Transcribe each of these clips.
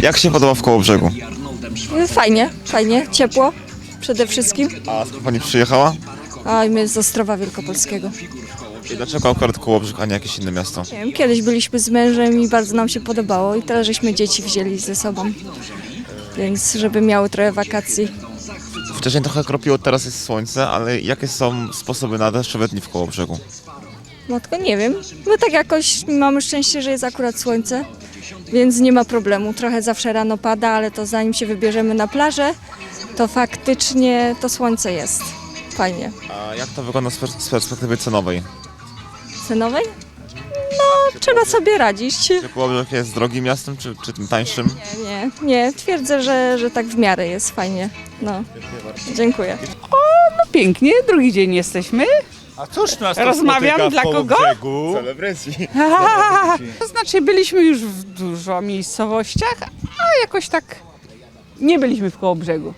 Jak się podoba w Kołobrzegu? Fajnie, fajnie, ciepło przede wszystkim. A skąd pani przyjechała? A my z Ostrowa Wielkopolskiego. I dlaczego akurat Kołobrzeg, a nie jakieś inne miasto? Nie wiem, kiedyś byliśmy z mężem i bardzo nam się podobało i teraz żeśmy dzieci wzięli ze sobą. Więc żeby miały trochę wakacji. Wcześniej trochę kropiło, teraz jest słońce, ale jakie są sposoby na deszczowe dni w Kołobrzegu? Matko, nie wiem. My tak jakoś mamy szczęście, że jest akurat słońce, więc nie ma problemu. Trochę zawsze rano pada, ale to zanim się wybierzemy na plażę, to faktycznie to słońce jest. Fajnie. A jak to wygląda z pers- z perspektywy cenowej? Cenowej? No, trzeba sobie radzić. Czy Kołobrzeg jest drogim miastem, czy, czy tym tańszym? Nie, nie, twierdzę, że, że tak w miarę jest fajnie. No, dziękuję. Pięknie, drugi dzień jesteśmy. A cóż nas to Rozmawiam spotyka w dla kogo? Kołobrzegu? Celebrycji. To znaczy byliśmy już w dużo miejscowościach, a jakoś tak nie byliśmy w Kołobrzegu.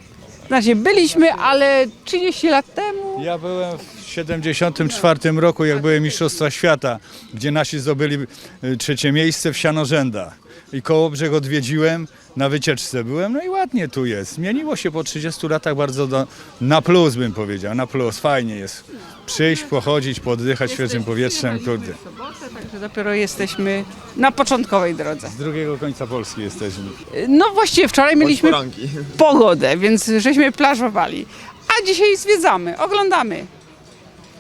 Znaczy byliśmy, ale 30 lat temu. Ja byłem w 74 roku, jak były Mistrzostwa Świata, gdzie nasi zdobyli y, trzecie miejsce w Sianorzędach. I Kołobrzeg odwiedziłem, na wycieczce byłem, no i ładnie tu jest. Zmieniło się po 30 latach bardzo do, na plus bym powiedział, na plus. Fajnie jest przyjść, pochodzić, poddychać świeżym powietrzem, kurde. Także dopiero jesteśmy na początkowej drodze. Z drugiego końca Polski jesteśmy. No właściwie wczoraj mieliśmy poranki. pogodę, więc żeśmy plażowali. A dzisiaj zwiedzamy, oglądamy.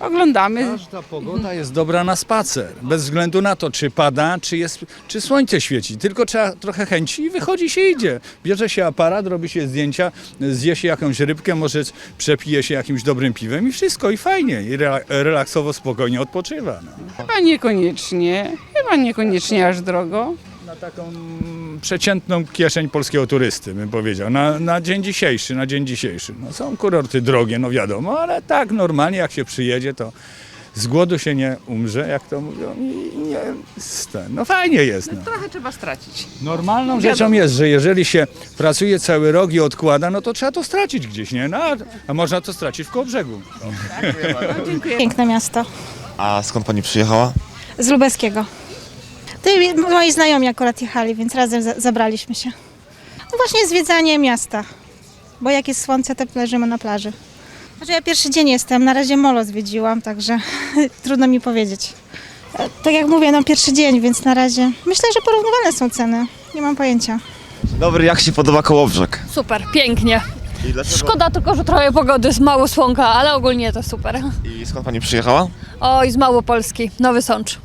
Oglądamy. Każda pogoda jest dobra na spacer, bez względu na to, czy pada, czy, jest, czy słońce świeci. Tylko trzeba trochę chęci i wychodzi się idzie. Bierze się aparat, robi się zdjęcia, zje się jakąś rybkę, może przepije się jakimś dobrym piwem i wszystko, i fajnie. I rela- relaksowo, spokojnie odpoczywa. No. Chyba niekoniecznie, chyba niekoniecznie aż drogo. Na taką przeciętną kieszeń polskiego turysty, bym powiedział. Na, na dzień dzisiejszy, na dzień dzisiejszy. No, są kurorty drogie, no wiadomo, ale tak normalnie jak się przyjedzie, to z głodu się nie umrze, jak to mówią, i nie, ten, no fajnie jest. No. Trochę trzeba stracić. Normalną rzeczą jest, że jeżeli się pracuje cały rok i odkłada, no to trzeba to stracić gdzieś, nie? No, a, a można to stracić w Kołobrzegu. Piękne miasto. A skąd pani przyjechała? Z Lubelskiego. Moi znajomi akurat jechali, więc razem za- zabraliśmy się. No właśnie zwiedzanie miasta. Bo jak jest słońce, to leżymy na plaży. Znaczy ja pierwszy dzień jestem, na razie molo zwiedziłam, także trudno mi powiedzieć. Tak jak mówię, no pierwszy dzień, więc na razie myślę, że porównywalne są ceny. Nie mam pojęcia. Dobry, jak się podoba Kołobrzeg? Super, pięknie. Szkoda tylko, że trochę pogody, jest mało słonka, ale ogólnie to super. I skąd pani przyjechała? Oj, z Małopolski, Nowy Sącz.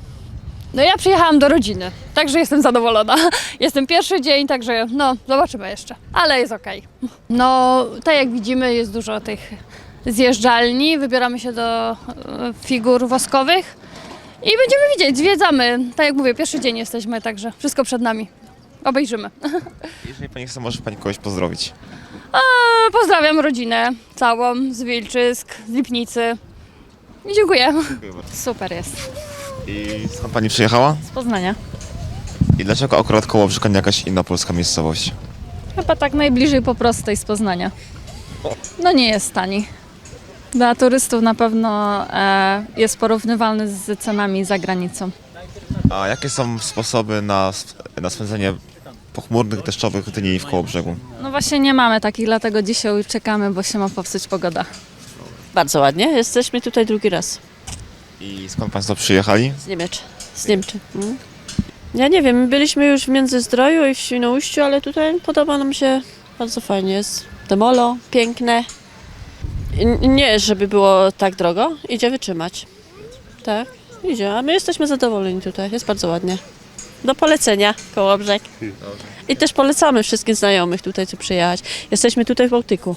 No ja przyjechałam do rodziny, także jestem zadowolona. Jestem pierwszy dzień, także no, zobaczymy jeszcze, ale jest okej. No, tak jak widzimy, jest dużo tych zjeżdżalni, wybieramy się do e, figur woskowych i będziemy widzieć, zwiedzamy. Tak jak mówię, pierwszy dzień jesteśmy, także wszystko przed nami. Obejrzymy. Jeżeli pani chce, może pani kogoś pozdrowić. E, Pozdrawiam rodzinę całą z Wilczysk, z Lipnicy. I dziękuję. Super jest. I skąd pani przyjechała? Z Poznania. I dlaczego akurat Kołobrzeg, a nie jakaś inna polska miejscowość? Chyba tak najbliżej po prostej z Poznania. No nie jest tani. Dla turystów na pewno e, jest porównywalny z cenami za granicą. A jakie są sposoby na, na spędzenie pochmurnych, deszczowych dni w Kołobrzegu? No właśnie nie mamy takich, dlatego dzisiaj czekamy, bo się ma popsuć pogoda. Bardzo ładnie. Jesteśmy tutaj drugi raz. I skąd państwo przyjechali? Z Niemiec. Z Niemczy. Mm. Ja nie wiem, byliśmy już w Międzyzdroju i w Świnoujściu, ale tutaj podoba nam się, bardzo fajnie jest. Demolo, piękne. I Nie, żeby było tak drogo, idzie wytrzymać. Tak, idzie, a my jesteśmy zadowoleni tutaj, jest bardzo ładnie. Do polecenia, Kołobrzeg. I też polecamy wszystkim znajomych tutaj, co przyjechać. Jesteśmy tutaj w Bałtyku.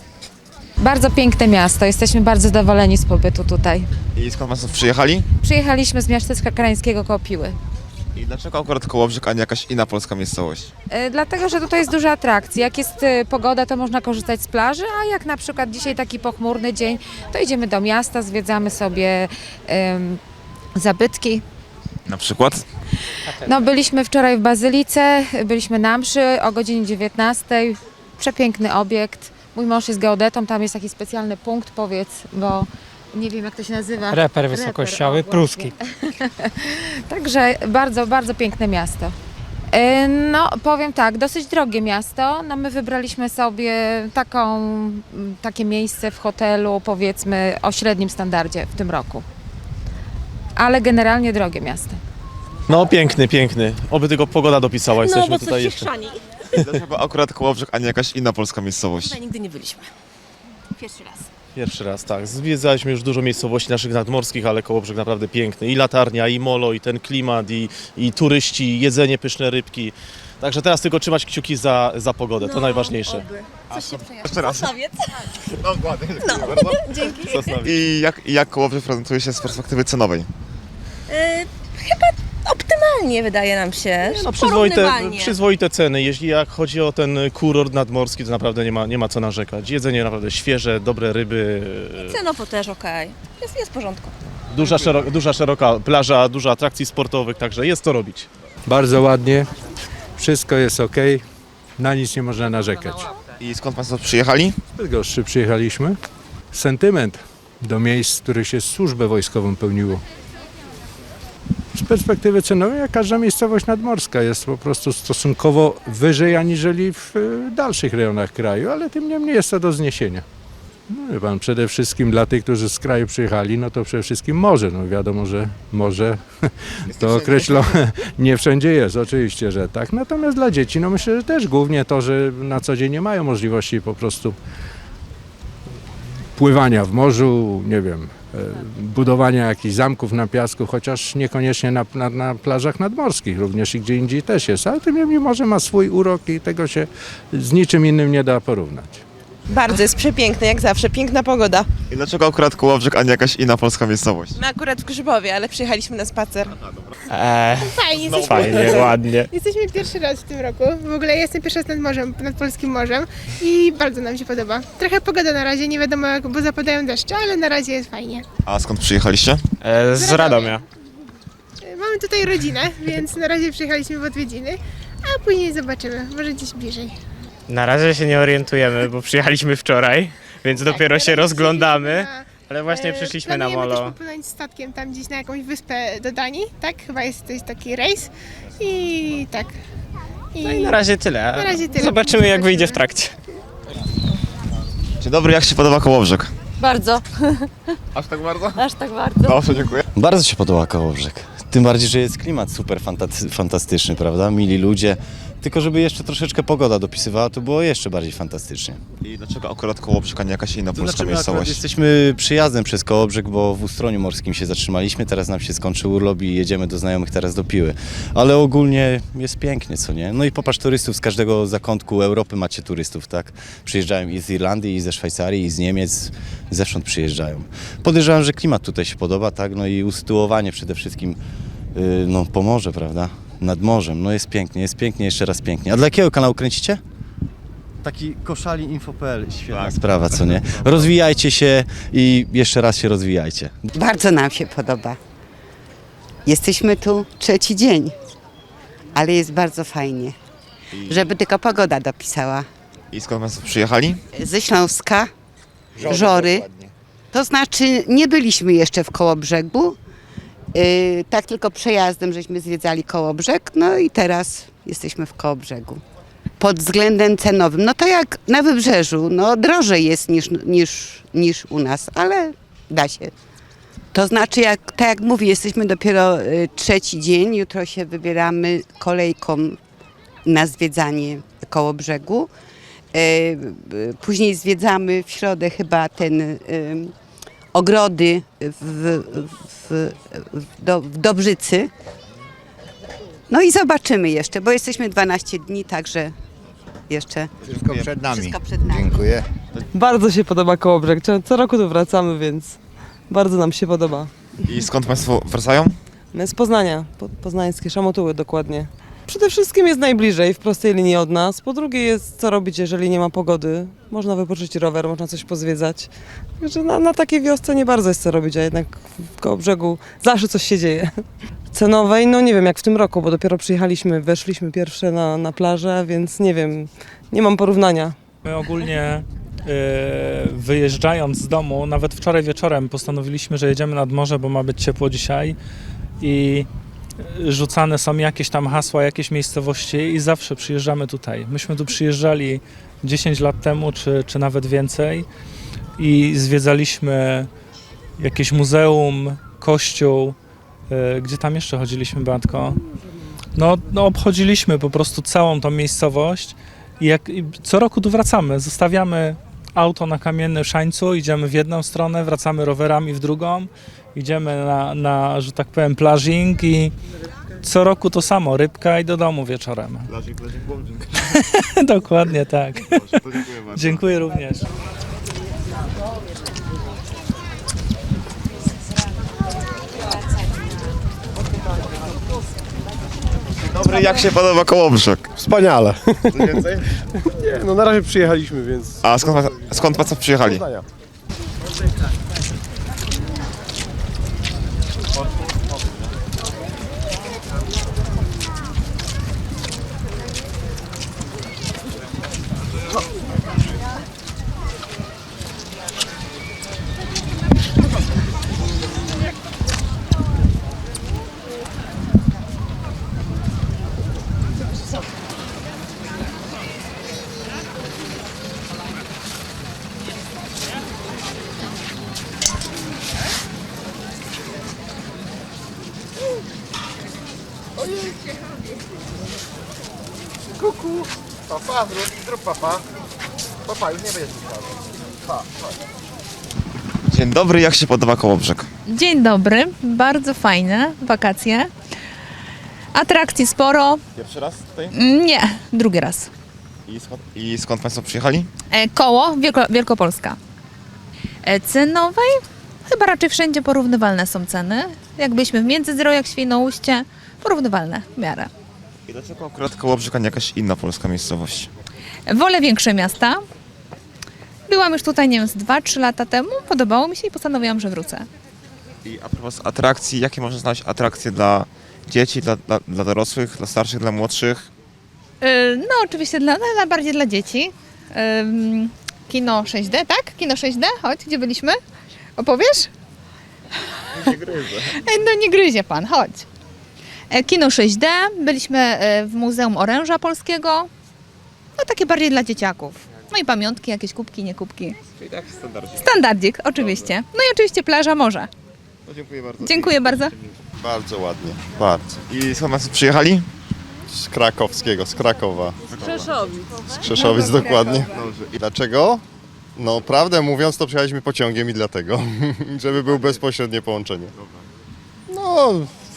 Bardzo piękne miasto, jesteśmy bardzo zadowoleni z pobytu tutaj. I skąd państwo przyjechali? Przyjechaliśmy z miasteczka krańskiego koło Piły. I dlaczego akurat Kołobrzeg, a nie jakaś inna polska miejscowość? E, Dlatego, że tutaj jest dużo atrakcji. Jak jest e, pogoda, to można korzystać z plaży, a jak na przykład dzisiaj taki pochmurny dzień, to idziemy do miasta, zwiedzamy sobie zabytki. Na przykład? No, byliśmy wczoraj w Bazylice, byliśmy na mszy o godzinie 19. Przepiękny obiekt. Mój mąż jest geodetą, tam jest taki specjalny punkt, powiedz, bo nie wiem jak to się nazywa. Reper wysokościowy o, właśnie. pruski. Także bardzo, bardzo piękne miasto. E, No, powiem tak, dosyć drogie miasto. No, my wybraliśmy sobie taką, takie miejsce w hotelu, powiedzmy, o średnim standardzie w tym roku. Ale generalnie drogie miasto. No piękny, piękny. Oby tylko pogoda dopisała. Jesteśmy tutaj jeszcze. Dlaczego akurat Kołobrzeg, a nie jakaś inna polska miejscowość? nigdy nie byliśmy. Pierwszy raz. Pierwszy raz, tak. Zwiedzaliśmy już dużo miejscowości naszych nadmorskich, ale Kołobrzeg naprawdę piękny. I latarnia, i molo, i ten klimat, i, i turyści, i jedzenie, pyszne rybki. Także teraz tylko trzymać kciuki za, za pogodę, to najważniejsze. Jeszcze raz. Sosnowiec. No. Bardzo. Dzięki. I jak, jak Kołobrzeg prezentuje się z perspektywy cenowej? Y, chyba optymalnie wydaje nam się. No, przyzwoite, Porównywalnie. przyzwoite ceny. Jeśli jak chodzi o ten kurort nadmorski, to naprawdę nie ma, nie ma co narzekać. Jedzenie naprawdę świeże, dobre ryby. Cenowo też okej. Jest, jest w porządku. Duża, szeroka, duża szeroka plaża, dużo atrakcji sportowych, także jest co robić. Bardzo ładnie, wszystko jest ok, na nic nie można narzekać. I skąd Państwo przyjechali? Z Bydgoszczy przyjechaliśmy. Sentyment do miejsc, w których się służbę wojskową pełniło. Z perspektywy cenowej, jak każda miejscowość nadmorska jest po prostu stosunkowo wyżej aniżeli w e, dalszych rejonach kraju, ale tym niemniej jest to do zniesienia. No, pan, przede wszystkim dla tych, którzy z kraju przyjechali, no to przede wszystkim morze. No wiadomo, że morze to określone, nie wszędzie jest, oczywiście, że tak. Natomiast dla dzieci, no myślę, że też głównie to, że na co dzień nie mają możliwości po prostu pływania w morzu, nie wiem, budowania jakichś zamków na piasku, chociaż niekoniecznie na, na, na plażach nadmorskich, również i gdzie indziej też jest, ale tym niemniej morze ma swój urok i tego się z niczym innym nie da porównać. Bardzo jest przepiękny, jak zawsze. Piękna pogoda. I dlaczego akurat Kołobrzeg, a nie jakaś inna polska miejscowość? My akurat w Grzybowie, ale przyjechaliśmy na spacer. Fajnie, jesteśmy, Fajnie, ładnie. jesteśmy pierwszy raz w tym roku. W ogóle jestem pierwszy raz nad morzem, nad polskim morzem i bardzo nam się podoba. Trochę pogoda na razie, nie wiadomo jak, bo zapadają deszcze, ale na razie jest fajnie. A skąd przyjechaliście? Z Radomia. Mamy tutaj rodzinę, więc na razie przyjechaliśmy w odwiedziny, a później zobaczymy, może gdzieś bliżej. Na razie się nie orientujemy, bo przyjechaliśmy wczoraj, więc dopiero się rozglądamy, Na- ale właśnie e, przyszliśmy na planujemy molo. też popłynąć statkiem tam gdzieś na jakąś wyspę do Danii, tak? Chyba jest to jest taki rejs i tak. I No i na razie tyle. Na razie tyle. Zobaczymy jak wyjdzie w trakcie. Dzień dobry, jak się podoba Kołobrzeg? Bardzo, Aż tak bardzo? aż tak bardzo. Dobrze, dziękuję. Bardzo się podoba Kołobrzeg. Tym bardziej, że jest klimat super fantaty- fantastyczny, prawda? Mili ludzie. Tylko żeby jeszcze troszeczkę pogoda dopisywała, to było jeszcze bardziej fantastycznie. I dlaczego akurat Kołobrzeg, a nie jakaś inna To polska znaczy my akurat miejscowość? jesteśmy przyjazdem przez Kołobrzeg, bo w Ustroniu Morskim się zatrzymaliśmy, teraz nam się skończył urlop i jedziemy do znajomych teraz do Piły. Ale ogólnie jest pięknie, co nie? No i popatrz turystów z każdego zakątku Europy macie turystów, tak? Przyjeżdżają i z Irlandii, i ze Szwajcarii, i z Niemiec, zewsząd przyjeżdżają. Podejrzewam, że klimat tutaj się podoba, tak? No i usytuowanie przede wszystkim yy, no, pomorze, prawda? Nad morzem, no jest pięknie, jest pięknie, jeszcze raz pięknie. A dla jakiego kanału kręcicie? Taki koszali info.pl, świetna sprawa, co nie? Rozwijajcie się i jeszcze raz się rozwijajcie. Bardzo nam się podoba. Jesteśmy tu trzeci dzień, ale jest bardzo fajnie. Żeby tylko pogoda dopisała. I skąd Państwo przyjechali? Ze Śląska, Żory. To znaczy nie byliśmy jeszcze w Kołobrzegu. Yy, tak tylko przejazdem żeśmy zwiedzali Kołobrzeg, no i teraz jesteśmy w Kołobrzegu. Pod względem cenowym, no to jak na wybrzeżu, no drożej jest niż, niż, niż u nas, ale da się. To znaczy, jak, tak jak mówię, jesteśmy dopiero y, trzeci dzień, jutro się wybieramy kolejką na zwiedzanie Kołobrzegu. Y, y, Później zwiedzamy w środę chyba ten y, ogrody w, w, w, do, w Dobrzycy. No i zobaczymy jeszcze, bo jesteśmy 12 dni, także jeszcze Wszystko przed nami. wszystko przed nami. Dziękuję. Bardzo się podoba Kołobrzeg. Co- Co roku tu wracamy, więc bardzo nam się podoba. I skąd Państwo wracają? My z Poznania, po, poznańskie Szamotuły dokładnie. Przede wszystkim jest najbliżej, w prostej linii od nas. Po drugie jest co robić, jeżeli nie ma pogody. Można wypożyczyć rower, można coś pozwiedzać. Także na, na takiej wiosce nie bardzo jest co robić, a jednak koło brzegu zawsze coś się dzieje. Cenowej, no nie wiem jak w tym roku, bo dopiero przyjechaliśmy, weszliśmy pierwsze na, na plażę, więc nie wiem, nie mam porównania. My ogólnie e, wyjeżdżając z domu, nawet wczoraj wieczorem postanowiliśmy, że jedziemy nad morze, bo ma być ciepło dzisiaj i rzucane są jakieś tam hasła, jakieś miejscowości i zawsze przyjeżdżamy tutaj. Myśmy tu przyjeżdżali 10 lat temu, czy, czy nawet więcej i zwiedzaliśmy jakieś muzeum, kościół, e, gdzie tam jeszcze chodziliśmy, Batko? No, no obchodziliśmy po prostu całą tą miejscowość i, jak, i co roku tu wracamy. Zostawiamy auto na kamiennym szańcu, idziemy w jedną stronę, wracamy rowerami w drugą, idziemy na, na że tak powiem, plażing i co roku to samo, rybka i do domu wieczorem. Dokładnie tak. Dziękuję również. Dobry, jak się podoba Kołobrzeg? Wspaniale. Więcej? Nie, no na razie przyjechaliśmy, więc... A skąd, skąd Państwo przyjechali? Poznania. Kuku, papa, zrób, zrób papa. Papa, już nie będzie pa, Dzień dobry, jak się podoba Kołobrzeg? Dzień dobry, bardzo fajne wakacje. Atrakcji sporo. Pierwszy raz tutaj? Nie, drugi raz. I skąd, I skąd Państwo przyjechali? E, koło Wielko, Wielkopolska. E, cenowej? Chyba raczej wszędzie porównywalne są ceny. Jak byliśmy w Międzyzdrojach, Świnoujście, porównywalne w miarę. I dlaczego akurat Kołobrzeg, a nie jakaś inna polska miejscowość? Wolę większe miasta. Byłam już tutaj, nie wiem, z 2-3 lata temu. Podobało mi się i postanowiłam, że wrócę. I a propos atrakcji, jakie można znaleźć atrakcje dla dzieci, dla, dla, dla dorosłych, dla starszych, dla młodszych? E, No, oczywiście dla, no, najbardziej dla dzieci. Ym, Kino 6D, tak? Kino 6D, chodź, gdzie byliśmy? Opowiesz? Nie gryzę. E, No nie gryzie pan, chodź. E, Kino 6D, byliśmy e, w Muzeum Oręża Polskiego. No takie bardziej dla dzieciaków. No i pamiątki, jakieś kubki, nie kubki. Czyli tak standardnie. Standardzik, oczywiście. No i oczywiście plaża, morze. No, dziękuję bardzo. Dziękuję bardzo. Bardzo ładnie, bardzo. I skąd Państwo przyjechali? Z krakowskiego, z Krakowa. Z Krzeszowic. Z Krzeszowic dokładnie. I dlaczego? No prawdę mówiąc to przyjechaliśmy pociągiem i dlatego, żeby był bezpośrednie połączenie. No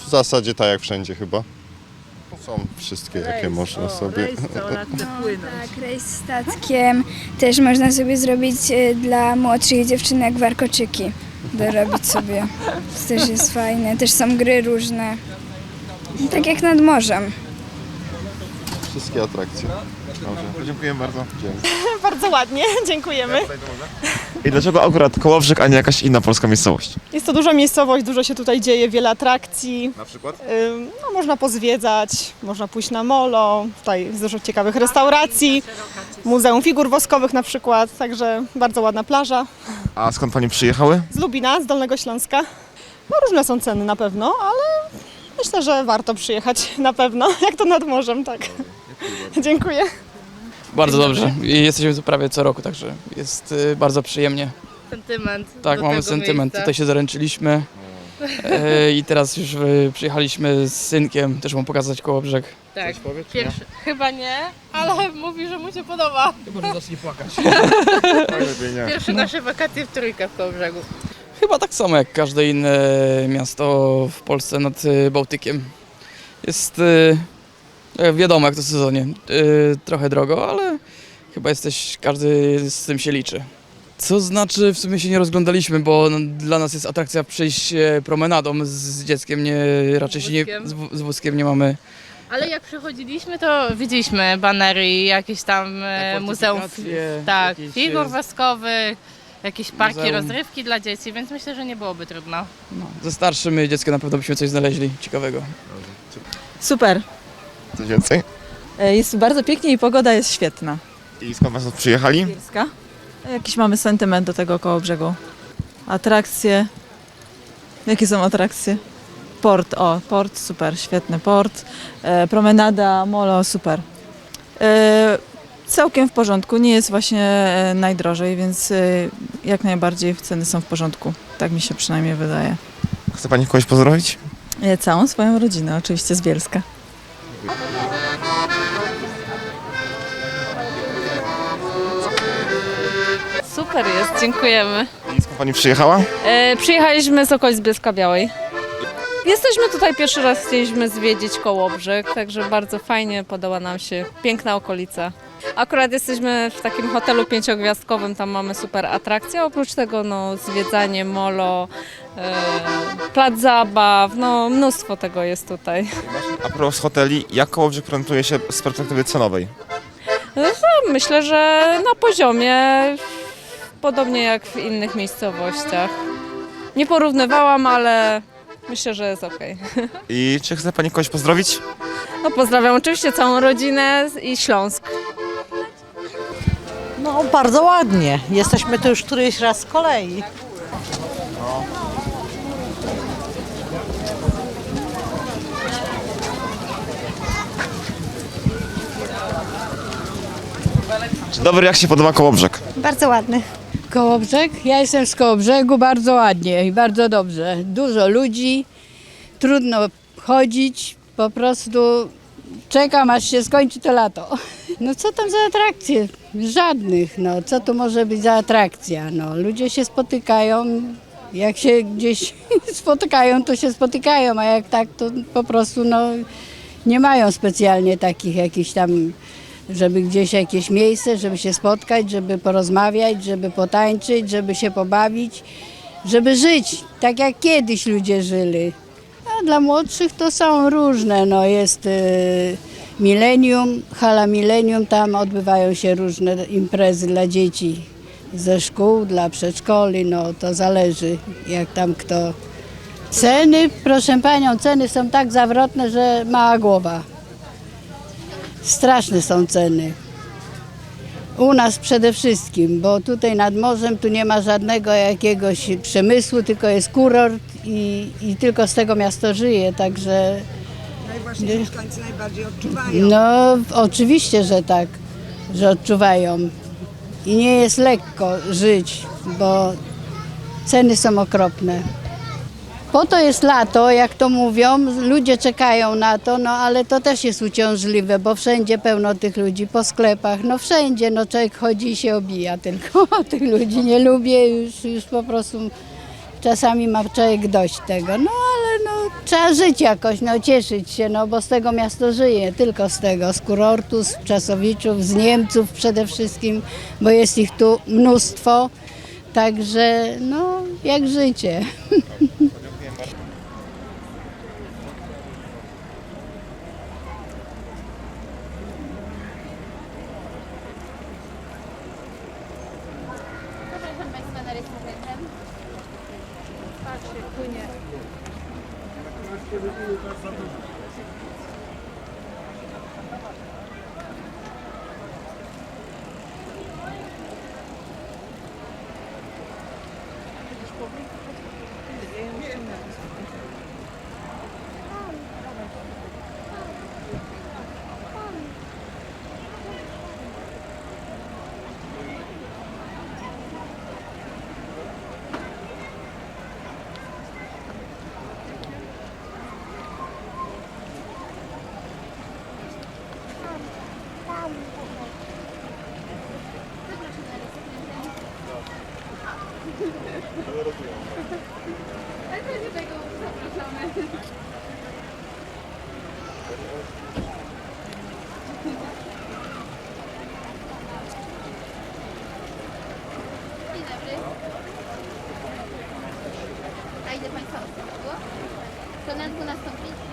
w zasadzie tak jak wszędzie chyba. Są wszystkie jakie można sobie. Tak, rejs statkiem. Też można sobie zrobić e, dla młodszych dziewczynek warkoczyki. Dorobić sobie. To też jest fajne. Też są gry różne. Tak jak nad morzem. Wszystkie atrakcje. Dobrze, dziękuję bardzo. Dzięki. Bardzo ładnie, dziękujemy. I dlaczego akurat Kołobrzeg, a nie jakaś inna polska miejscowość? Jest to duża miejscowość, dużo się tutaj dzieje, wiele atrakcji. Na przykład? Ym, No, można pozwiedzać, można pójść na molo, tutaj jest dużo ciekawych restauracji, Muzeum Figur Woskowych na przykład, także bardzo ładna plaża. A skąd Pani przyjechały? Z Lubina, z Dolnego Śląska. No różne są ceny na pewno, ale myślę, że warto przyjechać na pewno, jak to nad morzem, tak. Dziękuję. Bardzo dobrze. I jesteśmy tu prawie co roku, także jest y, bardzo przyjemnie. Sentyment. Tak, do mamy tego sentyment. miejsca. Tutaj się zaręczyliśmy e, i teraz już y, przyjechaliśmy z synkiem, też mu pokazać Kołobrzeg. Tak, pierwszy. Chyba nie, ale mówi, że mu się podoba. Chyba, że zacznie płakać. Pierwsze nasze wakacje w trójkę w Kołobrzegu. Chyba tak samo jak każde inne miasto w Polsce nad y, Bałtykiem. Jest y, wiadomo jak to w sezonie. Y, trochę drogo, ale chyba jesteś, każdy z tym się liczy. Co znaczy, w sumie się nie rozglądaliśmy, bo dla nas jest atrakcja przejść e, promenadą z dzieckiem, nie, raczej się nie, z, wó- z wózkiem nie mamy. Ale jak przechodziliśmy, to widzieliśmy banery i jakieś tam e, muzeum. fortyfikacje, Tak, jakieś, figur e, woskowych, jakieś parki muzeum. rozrywki dla dzieci, więc myślę, że nie byłoby trudno. No, ze starszym dzieckiem na pewno byśmy coś znaleźli ciekawego. Super. Coś więcej? E, Jest bardzo pięknie i pogoda jest świetna. I skąd Państwo przyjechali? Bielska. Jakiś mamy sentyment do tego koło brzegu. Atrakcje. Jakie są atrakcje? port, o, port, super, świetny port. E, promenada, molo, super. E, całkiem w porządku, nie jest właśnie e, najdrożej, więc e, jak najbardziej ceny są w porządku. Tak mi się przynajmniej wydaje. Chce Pani kogoś pozdrowić? E, całą swoją rodzinę, oczywiście z Bielska. Super jest, dziękujemy. I skąd Pani przyjechała? E, przyjechaliśmy z okolic Bielska Białej. Jesteśmy tutaj pierwszy raz, chcieliśmy zwiedzić Kołobrzeg, także bardzo fajnie, podoba nam się, piękna okolica. Akurat jesteśmy w takim hotelu pięciogwiazdkowym, tam mamy super atrakcje, oprócz tego no, zwiedzanie molo, e, plac zabaw, no mnóstwo tego jest tutaj. A propos hoteli, jak Kołobrzeg prezentuje się z perspektywy cenowej? No, myślę, że na poziomie podobnie jak w innych miejscowościach. Nie porównywałam, ale myślę, że jest ok. I czy chce Pani kogoś pozdrowić? No, pozdrawiam oczywiście całą rodzinę i Śląsk. No bardzo ładnie. Jesteśmy tu już któryś raz z kolei. Dzień dobry, jak się podoba Kołobrzeg? Bardzo ładny. Kołobrzeg? Ja jestem z Kołobrzegu, bardzo ładnie i bardzo dobrze. Dużo ludzi, trudno chodzić, po prostu czekam aż się skończy to lato. No co tam za atrakcje? Żadnych, no co tu może być za atrakcja? No ludzie się spotykają, jak się gdzieś spotykają, to się spotykają, a jak tak, to po prostu no nie mają specjalnie takich jakichś tam żeby gdzieś jakieś miejsce, żeby się spotkać, żeby porozmawiać, żeby potańczyć, żeby się pobawić, żeby żyć tak jak kiedyś ludzie żyli. A dla młodszych to są różne, no jest y, milenium, hala milenium, tam odbywają się różne imprezy dla dzieci ze szkół, dla przedszkoli, no to zależy jak tam kto. Ceny, proszę panią, ceny są tak zawrotne, że mała głowa. Straszne są ceny. U nas przede wszystkim, bo tutaj nad morzem tu nie ma żadnego jakiegoś przemysłu, tylko jest kurort i, i tylko z tego miasto żyje, także... Właśnie mieszkańcy najbardziej odczuwają. No oczywiście, że tak, że odczuwają. I nie jest lekko żyć, bo ceny są okropne. Po to jest lato, jak to mówią, ludzie czekają na to, no ale to też jest uciążliwe, bo wszędzie pełno tych ludzi, po sklepach, no wszędzie, no człowiek chodzi i się obija tylko. Tych ludzi nie lubię, już, już po prostu czasami ma człowiek dość tego, no ale no trzeba żyć jakoś, no cieszyć się, no bo z tego miasto żyje, tylko z tego, z kurortu, z Czasowiczów, z Niemców przede wszystkim, bo jest ich tu mnóstwo, także no jak życie. A ile Państwa osób było? To na 12.05